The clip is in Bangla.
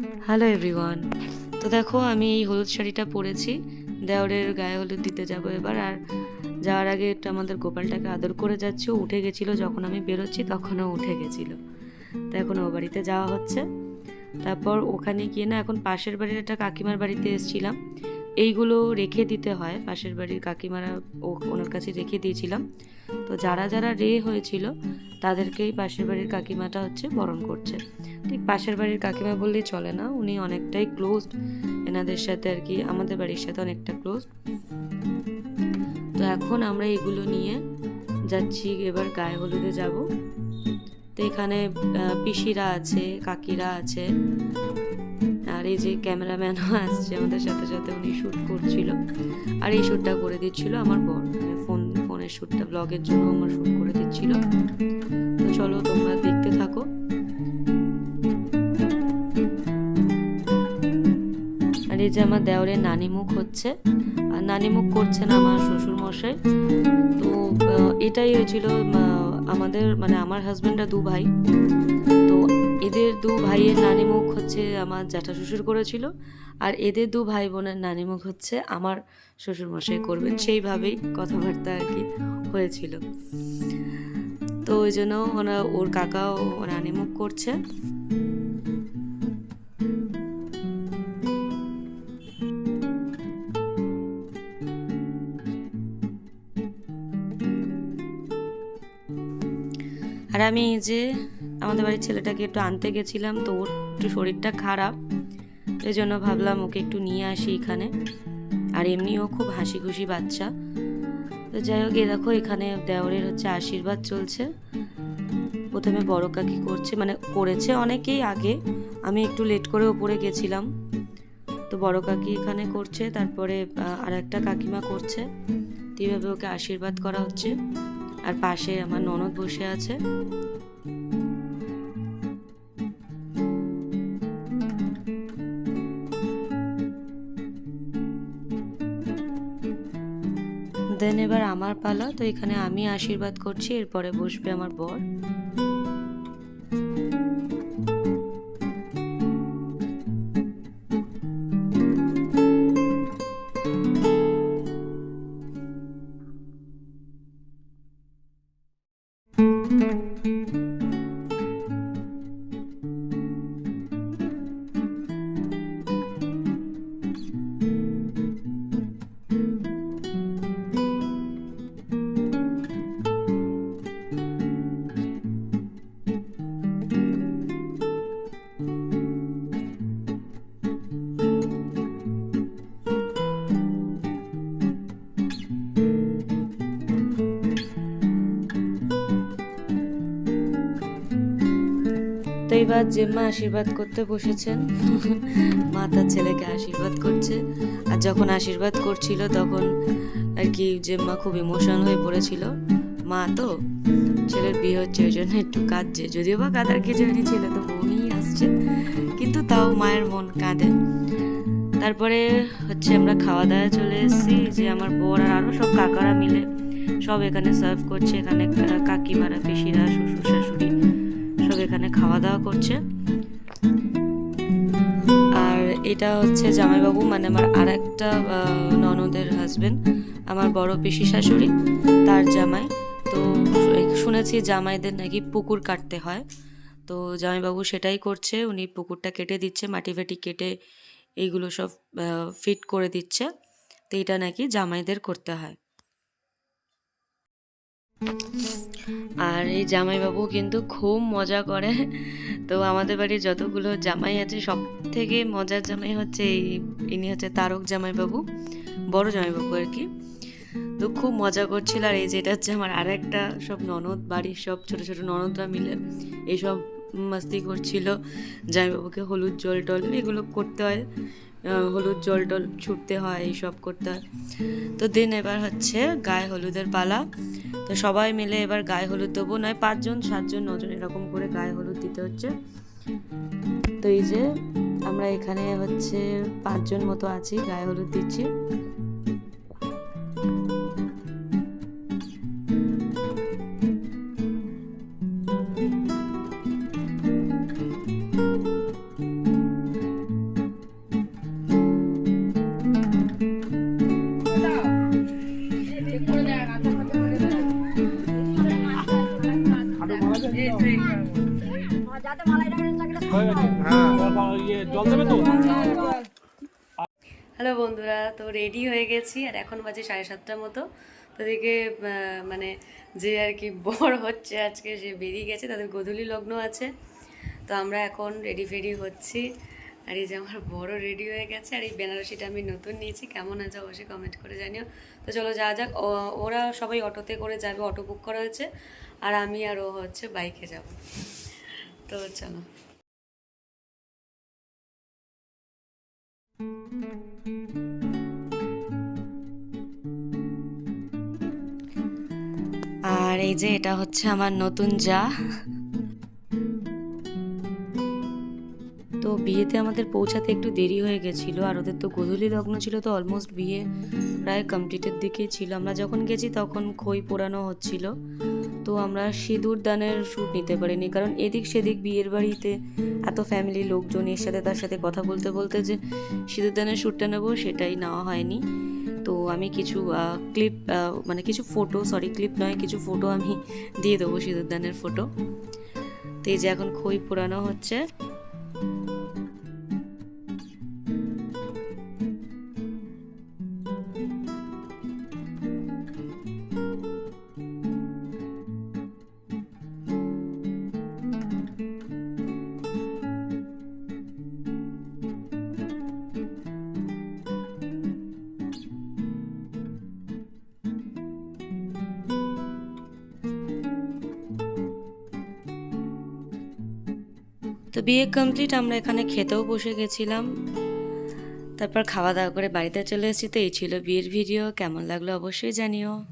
হ্যালো এভরিওয়ান তো দেখো, আমি এই হলুদ শাড়িটা পরেছি। দেওরের গায়ে হলুদ দিতে যাব এবার। আর যাওয়ার আগে একটু আমাদের গোপালটাকে আদর করে যাচ্ছে। উঠে গেছিল। যখন আমি বেরোচ্ছি, তখনও উঠে গেছিল। তো এখন ও বাড়িতে যাওয়া হচ্ছে। তারপর ওখানে গিয়ে না, এখন পাশের বাড়ির একটা কাকিমার বাড়িতে এসেছিলাম। এইগুলো রেখে দিতে হয়। পাশের বাড়ির কাকিমারা ও ওনার কাছে রেখে দিয়েছিলাম। তো যারা যারা রে হয়েছিল তাদেরকেই পাশের বাড়ির কাকিমাটা হচ্ছে বরণ করছে। ঠিক পাশের বাড়ির কাকিমা বললেই চলে না, উনি অনেকটাই ক্লোজ এনাদের সাথে আর কি, আমাদের বাড়ির সাথে অনেকটা ক্লোজ তো এখন আমরা এগুলো নিয়ে যাচ্ছি, এবার গায়ে হলুদে যাব। তো এখানে পিসিরা আছে, কাকিরা আছে। আর এই যে ক্যামেরাম্যানও আসছে আমাদের সাথে সাথে, উনি শ্যুট করছিল। আর এই শ্যুটটা করে দিচ্ছিল আমার বর মানে ফোন ফোনের শ্যুটটা ব্লগের জন্য আমার শ্যুট করে দিচ্ছিল তো চলো তোমরা দেখতে থাকো। আর এই যে আমার দেওরের নানি মুখ হচ্ছে। আর নানি মুখ করছেন আমার শ্বশুর মশাই তো এটাই হয়েছিল আমাদের মানে আমার হাজবেন্ডরা দু ভাই। তো এদের দু ভাইয়ের নানি মুখ হচ্ছে আমার জ্যাঠা শ্বশুর করেছিল আর এদের দু ভাই বোনের নানি মুখ হচ্ছে আমার শ্বশুর মশাই করবেন। সেইভাবেই কথাবার্তা আর কি হয়েছিল। তো ওই জন্য ওরা ওর কাকাও নানি মুখ করছে। আর আমি যে আমাদের বাড়ির ছেলেটাকে একটু আনতে গেছিলাম তো ওর একটু শরীরটা খারাপ এই জন্য ভাবলাম ওকে একটু নিয়ে আসি এখানে। আর এমনিও খুব হাসি খুশি বাচ্চা। তো যাই হোক, এ দেখো এখানে দেওরের হচ্ছে আশীর্বাদ চলছে। প্রথমে বড় কাকি করছে মানে করেছে অনেকেই আগে। আমি একটু লেট করে ওপরে গেছিলাম। তো বড় কাকি এখানে করছে, তারপরে আর একটা কাকিমা করছে। এইভাবে ওকে আশীর্বাদ করা হচ্ছে। আর পাশে আমার ননদ বসে আছে। দেন এবার আমার পালা তো এখানে আমি আশীর্বাদ করছি এরপরে বসবে আমার বর। তো জেম্মা আশীর্বাদ করতে বসেছেন। মা তার ছেলেকে আশীর্বাদ করছে। আর যখন আশীর্বাদ করছিল, তখন আর কি জেম্মা খুব ইমোশনাল হয়ে পড়েছিল। মা তো ছেলের বিয়ে হচ্ছে, ওই জন্য একটু কাঁদছে। যদিও বা কাঁদার কিছু হয়নি ছেলে তো বউ নিয়েই আসছে। কিন্তু তাও মায়ের মন কাঁদে। তারপরে হচ্ছে আমরা খাওয়া দাওয়া চলে এসেছি, যে আমার বর আর আরও সব কাকারা মিলে সব এখানে সার্ভ করছে। এখানে কাকিমারা, পিসিরা শ্বশুর খাওয়া দাওয়া করছে। আর এটা হচ্ছে জামাইবাবু মানে আমার আর একটা ননদের হাজবেন্ড আমার বড় পিসি শাশুড়ি, তার জামাই। তো শুনেছি জামাইদের নাকি পুকুর কাটতে হয়। তো জামাইবাবু সেটাই করছে, উনি পুকুরটা কেটে দিচ্ছে, মাটি ফাটি কেটে এইগুলো সব ফিট করে দিচ্ছে। তো এটা নাকি জামাইদের করতে হয়। আর এই জামাইবাবু কিন্তু খুব মজা করে। তো আমাদের বাড়ির যতগুলো জামাই আছে সব থেকে মজার জামাই হচ্ছে এই, ইনি হচ্ছে তারক জামাইবাবু, বড় জামাইবাবু আর কি। তো খুব মজা করছিল আর এই যেটা হচ্ছে আমার আর একটা সব ননদ বাড়ির সব ছোট ছোট ননদরা মিলে এইসব মাস্তি করছিল। জামাইবাবুকে হলুদ জল টল এগুলো করতে হয়। হলুদ জল টল ছুটতে হয়, এইসব করতে হয়। তো দিন এবার হচ্ছে গায়ে হলুদের পালা। তো সবাই মিলে এবার গায়ে হলুদ দেবো, নয় পাঁচজন, সাতজন, নজন এরকম করে গায়ে হলুদ দিতে হচ্ছে। তো এই যে আমরা এখানে হচ্ছে পাঁচজন মতো আছি, গায়ে হলুদ দিচ্ছি। হ্যালো বন্ধুরা, তো রেডি হয়ে গেছি, আর এখন বাজে সাড়ে সাতটার মতো। তাদেরকে মানে যে আর কি বর হচ্ছে আজকে, সে বেরিয়ে গেছে, তাদের গধূলি লগ্ন আছে। তো আমরা এখন রেডি ফেডি হচ্ছি। আর এই যে আমার বড় রেডি হয়ে গেছে, আর এই বেনারসিটা আমি নতুন নিয়েছি। কেমন আছে অবশ্যই কমেন্ট করে জানিও। তো চলো যা যাক ওরা সবাই অটোতে করে যাবে, অটো বুক করা হয়েছে। আর আমি আর ও হচ্ছে বাইকে যাব। তো চলো। আর এই যে এটা হচ্ছে আমার নতুন যা। তো বিয়েতে আমাদের পৌঁছাতে একটু দেরি হয়ে গেছিল, আর ওদের তো গোধূলি লগ্ন ছিল তো অলমোস্ট বিয়ে প্রায় কমপ্লিটের দিকেই ছিল। আমরা যখন গেছি তখন খই পোড়ানো হচ্ছিল, তো আমরা সিঁদুর দানের শ্যুট নিতে পারিনি, কারণ এদিক সেদিক বিয়ের বাড়িতে এত ফ্যামিলি লোকজন এর সাথে তার সাথে কথা বলতে বলতে যে সিঁদুর দানের শ্যুটটা নেব সেটাই নেওয়া হয়নি। তো আমি কিছু ক্লিপ মানে কিছু ফটো সরি ক্লিপ নয়, কিছু ফটো আমি দিয়ে দেবো সিঁদুরদানের ফটো তো এই যে এখন খই পোড়ানো হচ্ছে। তো বিয়ে কমপ্লিট আমরা এখানে খেতেও বসে গেছিলাম। তারপর খাওয়া দাওয়া করে বাড়িতে চলে এসেছি, তো এই ছিল বিয়ের ভিডিও কেমন লাগল অবশ্যই জানিও।